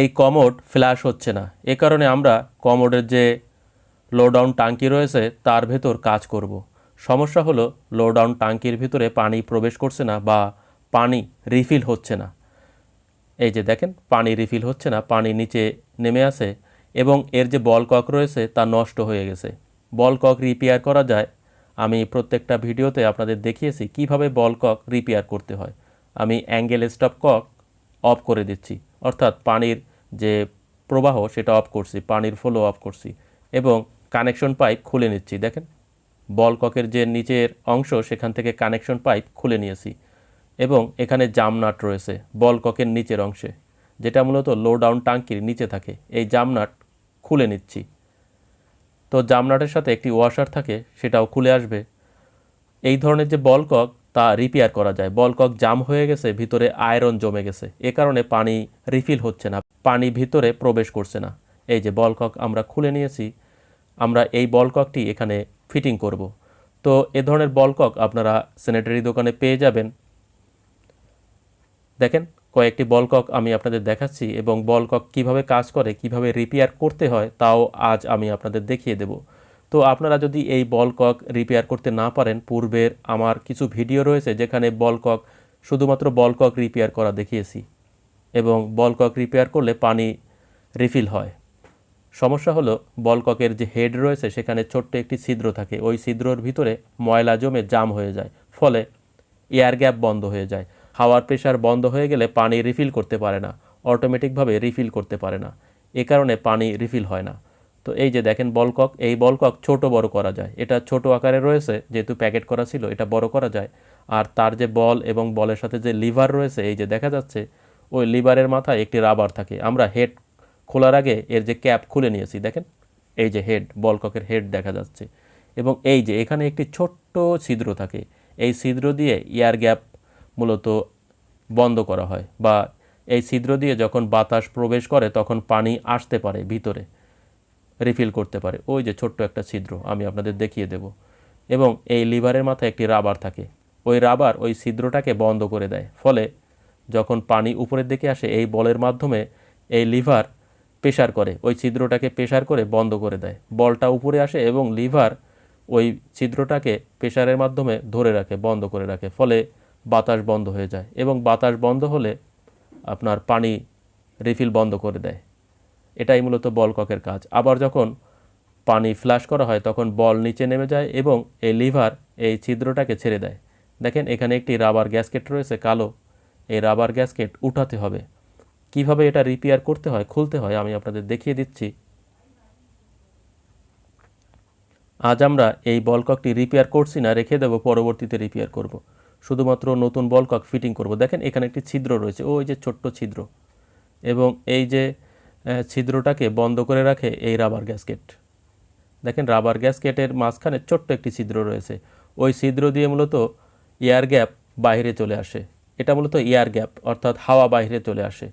এই commode flash হচ্ছে না। এ কারণে আমরা কমোডের যে লোডাউন টাঙ্কি রয়েছে, তার ভেতর কাজ করব। সমস্যা হলো লোডাউন টাঙ্কির ভিতরে পানি প্রবেশ করছে না বা পানি রিফিল হচ্ছে না। এই যে দেখেন, পানি রিফিল হচ্ছে না, পানি নিচে নেমে আসে এবং এর যে বল কক রয়েছে, তা নষ্ট হয়ে গেছে। বল কক রিপেয়ার করা যায়। আমি প্রত্যেকটা ভিডিওতে আপনাদের দেখিয়েছি কীভাবে বল কক রিপেয়ার করতে হয়। আমি অ্যাঙ্গেল স্টপ কক অফ করে দিচ্ছি। অর্থাৎ পানির যে প্রবাহ, সেটা অফ করছি, পানির ফ্লো অফ করছি এবং কানেকশন পাইপ খুলে নিচ্ছি। দেখেন বল ককের যে নিচের অংশ, সেখান থেকে কানেকশন পাইপ খুলে নিয়েছি এবং এখানে জামনাট রয়েছে বল ককের নিচের অংশে, যেটা মূলত লো ডাউন টাঙ্কির নিচে থাকে। এই জামনাট খুলে নিচ্ছি। তো জামনাটের সাথে একটি ওয়াশার থাকে, সেটাও খুলে আসবে। এই ধরনের যে বল কক তা রিপেয়ার করা যায়। বল কক জাম হয়ে গেছে, ভিতরে আয়রন জমে গেছে। এ কারণে পানি রিফিল হচ্ছে না। পানি ভিতরে প্রবেশ করছে না। এই যে বল কক আমরা খুলে নিয়েছি, আমরা এই বল ককটি এখানে ফিটিং করব। তো এ ধরনের বল কক আপনারা স্যানিটারি দোকানে পেয়ে যাবেন। দেখেন, কয়েকটি বল কক আমি আপনাদের দেখাচ্ছি এবং বল কক কীভাবে কাজ করে, কীভাবে রিপেয়ার করতে হয়, তাও আজ আমি আপনাদের দেখিয়ে দেব। তো আপনারা যদি এই বল কক রিপেয়ার করতে না পারেন, পূর্বের আমার কিছু ভিডিও রয়েছে যেখানে বল কক শুধুমাত্র বল কক রিপেয়ার করা দেখিয়েছি এবং বল কক রিপেয়ার করলে পানি রিফিল হয়। সমস্যা হলো বল ককের যে হেড রয়েছে সেখানে ছোট্ট একটি ছিদ্র থাকে। ওই ছিদ্রর ভিতরে ময়লা জমে জাম হয়ে যায়, ফলে এয়ার গ্যাপ বন্ধ হয়ে যায়। হাওয়ার প্রেশার বন্ধ হয়ে গেলে পানি রিফিল করতে পারে না অটোমেটিকভাবে রিফিল করতে পারে না। এ কারণে পানি রিফিল হয় না। তো এই যে দেখেন বলকক, এই বলকক ছোট বড় করা যায়। এটা ছোট আকারে রয়েছে, যেহেতু প্যাকেট করা ছিল, এটা বড় করা যায়। আর তার যে বল এবং বলের সাথে যে লিভার রয়েছে, এই যে দেখা যাচ্ছে, ওই লিভারের মাথায় একটি রাবার থাকে। আমরা হেড খোলার আগে এর যে ক্যাপ খুলে নিয়েছি, দেখেন? এই যে হেড, বলককের হেড দেখা যাচ্ছে। এবং এই যে এখানে একটি ছোট্ট ছিদ্র থাকে। এই ছিদ্র দিয়ে এয়ার গ্যাপ মূলত বন্ধ করা হয় বা এই ছিদ্র দিয়ে যখন বাতাস প্রবেশ করে, তখন পানি আসতে পারে ভিতরে। রিফিল করতে পারে। ওই যে ছোট্ট একটা ছিদ্র, আমি আপনাদের দেখিয়ে দেব। এবং এই লিভারের মাথায় একটি রাবার থাকে। ওই রাবার ওই ছিদ্রটাকে বন্ধ করে দেয়। ফলে যখন পানি উপরের দিকে আসে, এই বলের মাধ্যমে এই লিভার প্রেশার করে। ওই ছিদ্রটাকে প্রেশার করে বন্ধ করে দেয়। বলটা উপরে আসে এবং লিভার ওই ছিদ্রটাকে প্রেশারের মাধ্যমে ধরে রাখে, বন্ধ করে রাখে। ফলে বাতাস বন্ধ হয়ে যায় এবং বাতাস বন্ধ হলে আপনার পানি রিফিল বন্ধ করে দেয়। এটাই মূলত বল ককের কাজ। আবার যখন পানি ফ্ল্যাশ করা হয়, তখন বল নিচে নেমে যায় এবং এই লিভার এই ছিদ্রটাকে ছেড়ে দেয়। দেখেন, এখানে একটি রাবার গ্যাসকেট রয়েছে, কালো। এই রাবার গ্যাসকেট উঠাতে হবে। কীভাবে এটা রিপেয়ার করতে হয়, খুলতে হয়, আমি আপনাদের দেখিয়ে দিচ্ছি। আজ আমরা এই বলককটি রিপেয়ার করছি না, রেখে দেবো, পরবর্তীতে রিপেয়ার করব। শুধুমাত্র নতুন বলকক ফিটিং করব। দেখেন, এখানে একটি ছিদ্র রয়েছে ও ওই যে ছোট্ট ছিদ্র। এবং এই যে ছিদ্রটাকে বন্ধ করে রাখে এই রাবার গ্যাসকেট। দেখেন, রাবার গ্যাসকেটের মাঝখানে ছোট্ট একটি ছিদ্র রয়েছে। ওই ছিদ্র দিয়ে মূলত এয়ার গ্যাপ বাইরে চলে আসে। এটা মূলত এয়ার গ্যাপ, অর্থাৎ হাওয়া বাইরে চলে আসে।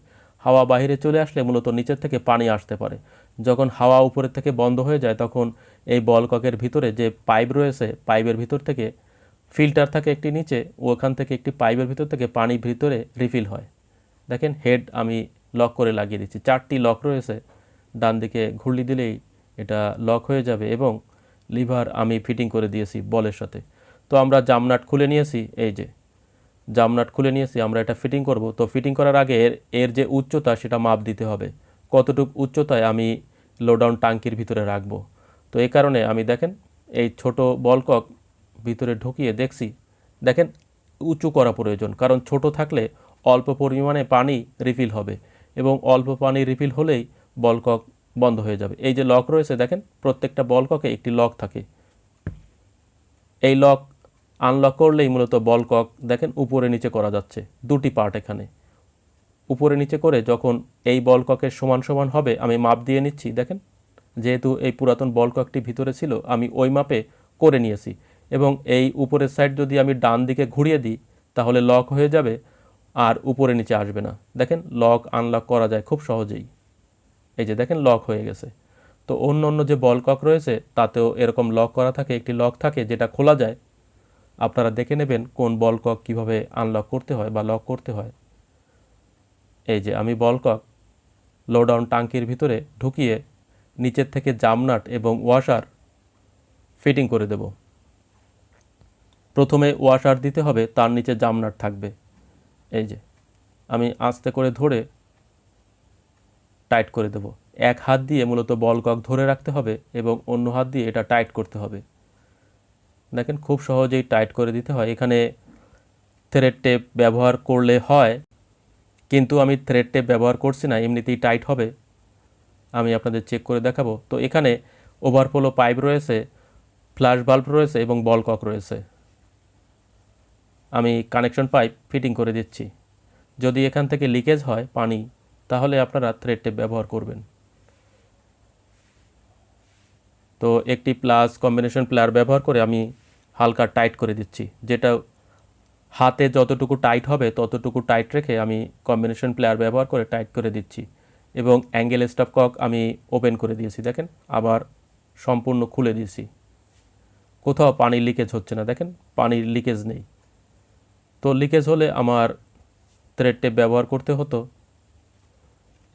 হাওয়া বাইরে চলে আসলে মূলত নিচের থেকে পানি আসতে পারে। যখন হাওয়া উপরের থেকে বন্ধ হয়ে যায়, তখন এই বলককের ভিতরে যে পাইপ রয়েছে, পাইপের ভিতর থেকে ফিল্টার থাকে একটি নিচে, ওখান থেকে একটি পাইপের ভিতর থেকে পানি ভিতরে রিফিল হয়। দেখেন, হেড আমি লক করে লাগিয়ে দিচ্ছি। চারটি লক রয়েছে, ডান দিকে ঘুরলি দিলেই এটা লক হয়ে যাবে এবং লিভার আমি ফিটিং করে দিয়েছি বলের সাথে। তো আমরা জামনাট খুলে নিয়েছি, এই যে জামনাট খুলে নিয়েছি, আমরা এটা ফিটিং করব। তো ফিটিং করার আগে এর এর যে উচ্চতা সেটা মাপ দিতে হবে। কতটুকু উচ্চতায় আমি লোডাউন টাঙ্কির ভিতরে রাখব। তো এই কারণে আমি দেখেন, এই ছোট বলকক ভিতরে ঢুকিয়ে দেখছি, দেখেন উঁচু করা প্রয়োজন। কারণ ছোট থাকলে অল্প পরিমাণে পানি রিফিল হবে। এবং অল্প পানি রিফিল হলেই বলকক বন্ধ হয়ে যাবে। এই যে লক রয়েছে, দেখেন প্রত্যেকটা বলককে একটি লক থাকে। এই লক আনলক করলেই মূলত বল কক, দেখেন, উপরে নিচে করা যাচ্ছে, দুটি পার্ট এখানে। উপরে নিচে করে যখন এই বল ককের সমান সমান হবে, আমি মাপ দিয়ে নিচ্ছি, দেখেন, যেহেতু এই পুরাতন বল ককটি ভিতরে ছিল, আমি ওই মাপে করে নিয়েছি। এবং এই উপরের সাইড যদি আমি ডান দিকে ঘুরিয়ে দিই, তাহলে লক হয়ে যাবে আর উপরে নিচে আসবে না। দেখেন লক আনলক করা যায় খুব সহজেই। এই যে দেখেন লক হয়ে গেছে। তো অন্য অন্য যে বল কক রয়েছে, তাতেও এরকম লক করা থাকে, একটি লক থাকে, যেটা খোলা যায়। আপনারা দেখে নেবেন কোন বল কক কীভাবে আনলক করতে হয় বা লক করতে হয়। এই যে আমি বল কক লো ডাউন টাঙ্কির ভিতরে ঢুকিয়ে নিচের থেকে জামনাট এবং ওয়াশার ফিটিং করে দেব। প্রথমে ওয়াশার দিতে হবে, তার নিচে জামনাট থাকবে। এই যে, আমি আস্তে করে ধরে টাইট করে দেব। এক হাত দিয়ে মূলত বল কক ধরে রাখতে হবে এবং অন্য হাত দিয়ে এটা টাইট করতে হবে। দেখেন খুব সহজেই টাইট করে দিতে হয়। এখানে থ্রেড টেপ ব্যবহার করলে হয়, কিন্তু আমি থ্রেড টেপ ব্যবহার করছি না, এমনিতেই টাইট হবে। আমি আপনাদের চেক করে দেখাবো। তো এখানে ওভারফ্লো পাইপ রয়েছে ফ্ল্যাশ বাল্ব রয়েছে এবং বল কক রয়েছে। আমি কানেকশন পাইপ ফিটিং করে দিচ্ছি। যদি এখান থেকে লিকেজ হয় পানি, তাহলে আপনারা থ্রেড টেপ ব্যবহার করবেন। তো একটি প্লাস কম্বিনেশন প্লেয়ার ব্যবহার করে আমি হালকা টাইট করে দিচ্ছি, যেটা হাতে যতটুকু টাইট হবে, ততটুকু টাইট রেখে আমি কম্বিনেশন প্লেয়ার ব্যবহার করে টাইট করে দিচ্ছি। এবং অ্যাঙ্গেল স্টাফ কক আমি ওপেন করে দিয়েছি, দেখেন, আবার সম্পূর্ণ খুলে দিয়েছি। কোথাও পানি লিকেজ হচ্ছে না, দেখেন, পানির লিকেজ নেই। তো লিকেজ হলে আমার থ্রেড টেপ ব্যবহার করতে হতো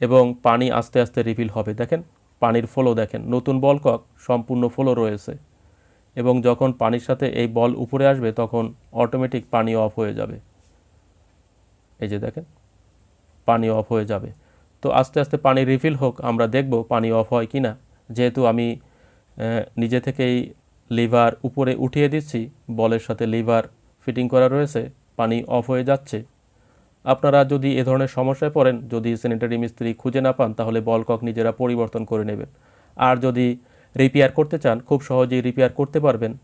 এবং পানি আস্তে আস্তে রিফিল হবে। দেখেন, পানির ফ্লো দেখেন, নতুন বল কক, সম্পূর্ণ ফ্লো রয়েছে এবং যখন পানির সাথে এই বল উপরে আসবে, তখন অটোমেটিক পানি অফ হয়ে যাবে। এই যে দেখেন, পানি অফ হয়ে যাবে। তো আস্তে আস্তে পানি রিফিল হোক, আমরা দেখব পানি অফ হয় কি না যেহেতু আমি নিজে থেকেই লিভার উপরে উঠিয়ে দিচ্ছি, বলের সাথে লিভার ফিটিং করা রয়েছে পানি অফ হয়ে যাচ্ছে। আপনারা যদি এ ধরনের সমস্যায় পড়েন, যদি স্যানিটারি মিস্ত্রি খুঁজে না পান, তাহলে বল কক নিজেরা পরিবর্তন করে নেবেন। আর যদি রিপেয়ার করতে চান, খুব সহজেই রিপেয়ার করতে পারবেন।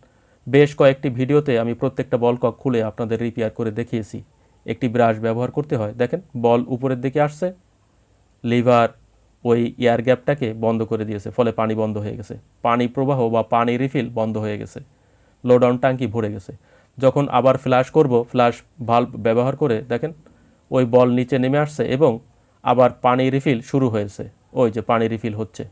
বেশ কয়েকটি ভিডিওতে আমি প্রত্যেকটা বল কক খুলে আপনাদের রিপেয়ার করে দেখিয়েছি। একটি ব্রাশ ব্যবহার করতে হয়। দেখেন, বল উপরের দিকে আসছে। লিভার ওই এয়ার গ্যাপটাকে বন্ধ করে দিয়েছে, ফলে পানি বন্ধ হয়ে গেছে। পানি প্রবাহ বা পানি রিফিল বন্ধ হয়ে গেছে। লোডাউন ট্যাঙ্কি ভরে গেছে। যখন আবার ফ্ল্যাশ করব ফ্ল্যাশ ভাল্ব ব্যবহার করে দেখেন, ওই বল নিচে নেমে আসছে এবং আবার পানি রিফিল শুরু হয়েছে। ওই যে পানি রিফিল হচ্ছে।